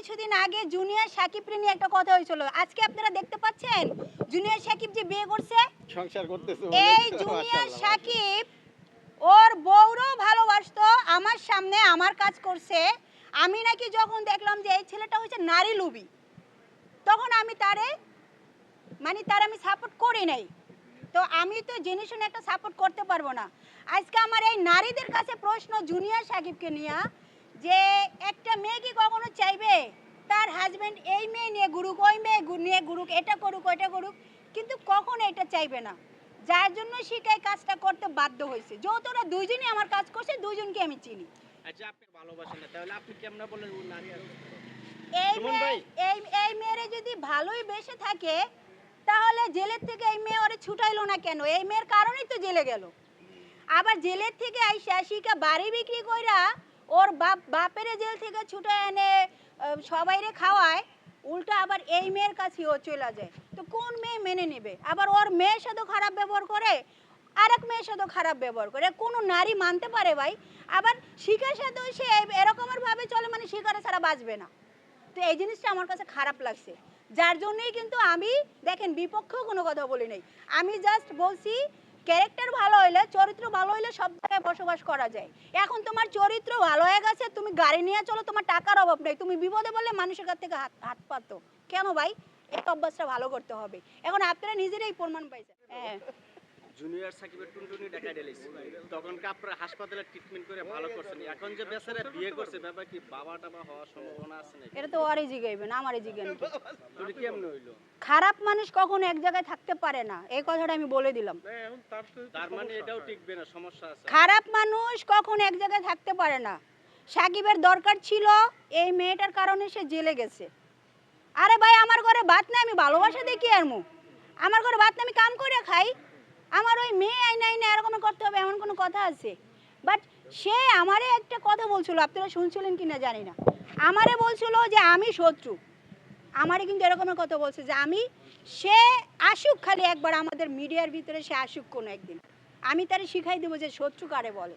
কিছুদিন আগে জুনিয়র সাকিবকে নিয়ে একটা কথা হয়েছিল। আজকে আপনারা দেখতে পাচ্ছেন জুনিয়র সাকিব যে বিয়ে করছে? সংসার করতেছে এই জুনিয়র সাকিব ওর বউরও ভালোবাসতো আমার সামনে আমার কাজ করছে। আমি নাকি যখন দেখলাম যে এই ছেলেটা হচ্ছে নারী লুবি তখন আমি তারে মানে তার আমি সাপোর্ট করি নাই। তো আমি তো জেনে শুনে একটা সাপোর্ট করতে পারব না। আজকে আমার এই নারীদের কাছে প্রশ্ন জুনিয়র সাকিবকে নিয়ে যে একটা মেয়ে কি কখনো চাইবে? তার হাজবেন্ড এই মেয়ে নিয়ে ঘুরুক ওই মেয়ে নিয়ে ঘুরুক এটা করুক ওইটা করুক কিন্তু কখনো এটা চাইবে না। যার জন্য এই কাজটা করতে বাধ্য হয়েছে? যেহেতু ওরা দুইজনই আমার কাজ করছে দুইজনকে আমি চিনি। আচ্ছা আপনি ভালোবাসেন না তাহলে আপনি কেমন বলেন ও নারী আর এই সুমন মেয়ে এই এই মেয়েরে যদি ভালোই বেসে থাকে তাহলে জেলের থেকে এই মেয়ে ওরে ছুটাইলো না কেন? এই মেয়ের কারণেই তো জেলে গেল। আবার জেলের থেকে আইসা শিখা বাড়ি বিক্রি কইরা ওর বাপ, বাপেরে জেল থেকে ছুটে এনে সবাইরে খাওয়ায়, উল্টা আবার এই মেয়ের কাছে ও চলে যায়। তো কোন মেয়ে মেনে নেবে? আবার ওর মেয়ের সাথেও খারাপ ব্যবহার করে, আরেক মেয়ের সাথেও খারাপ ব্যবহার করে। কোনো নারী মানতে পারে ভাই। আবার শিকার সাথেও সে এই- এরকমের ভাবে চলে মানে শিকারে ছাড়া বাঁচবে না। তো এই জিনিসটা আমার কাছে খারাপ লাগছে। যার জন্যই কিন্তু আমি, দেখেন, বিপক্ষেও কোনো কথা বলি নাই। আমি জাস্ট বলছি ক্যারেক্টার ভালো হইলে চরিত্র ভালো হইলে সব জায়গায় বসবাস করা যায়। এখন তোমার চরিত্র ভালো হয়ে গেছে তুমি গাড়ি নিয়ে চলো তোমার টাকার অভাব নেই। তুমি বিপদে বললে মানুষের কাছ থেকে হাত হাত পাতো। কেন ভাই? এই অভ্যাসটা ভালো করতে হবে। এখন আপনারা নিজেরাই প্রমাণ পাইছেন। হ্যাঁ। জুনিয়র সাকিবের টুনটুনি তখন আপনারা হাসপাতালে ট্রিটমেন্ট করে ভালো করছেন। এখন যে বেচারা বিয়ে করছে ব্যাপার কি বাবা টাবা হওয়ার সম্ভাবনা আছে নাকি? এটা তো ওরই জিগাইবেন আমারই জিগান তুমি কেমন হইল? খারাপ মানুষ কখনো এক জায়গায় থাকতে পারে না। এই কথাটা আমি বলে দিলাম। তার মানে এটাও টিকবে না সমস্যা আছে। খারাপ মানুষ কখন এক জায়গায় থাকতে পারে না। সাকিবের দরকার ছিল এই মেয়েটার কারণে সে জেলে গেছে। আরে ভাই আমার ঘরে ভাত না আমি ভালোবাসা দেখি আর মু আমার ঘরে ভাত না আমি কাম করে খাই। আমার ওই মেয়ে আইনা আইনা এরকম করতে হবে এমন কোনো কথা আছে? বাট সে আমারে একটা কথা বলছিল আপনারা শুনছিলেন কি না জানি না। আমারে বলছিল যে আমি শত্রু। আমারই কিন্তু এরকমের কথা বলছে যে আমি, সে আসুক খালি একবার আমাদের মিডিয়ার ভিতরে, সে আসুক কোনো একদিন। আমি তারে শিখাই দেবো যে শত্রু কারে বলে।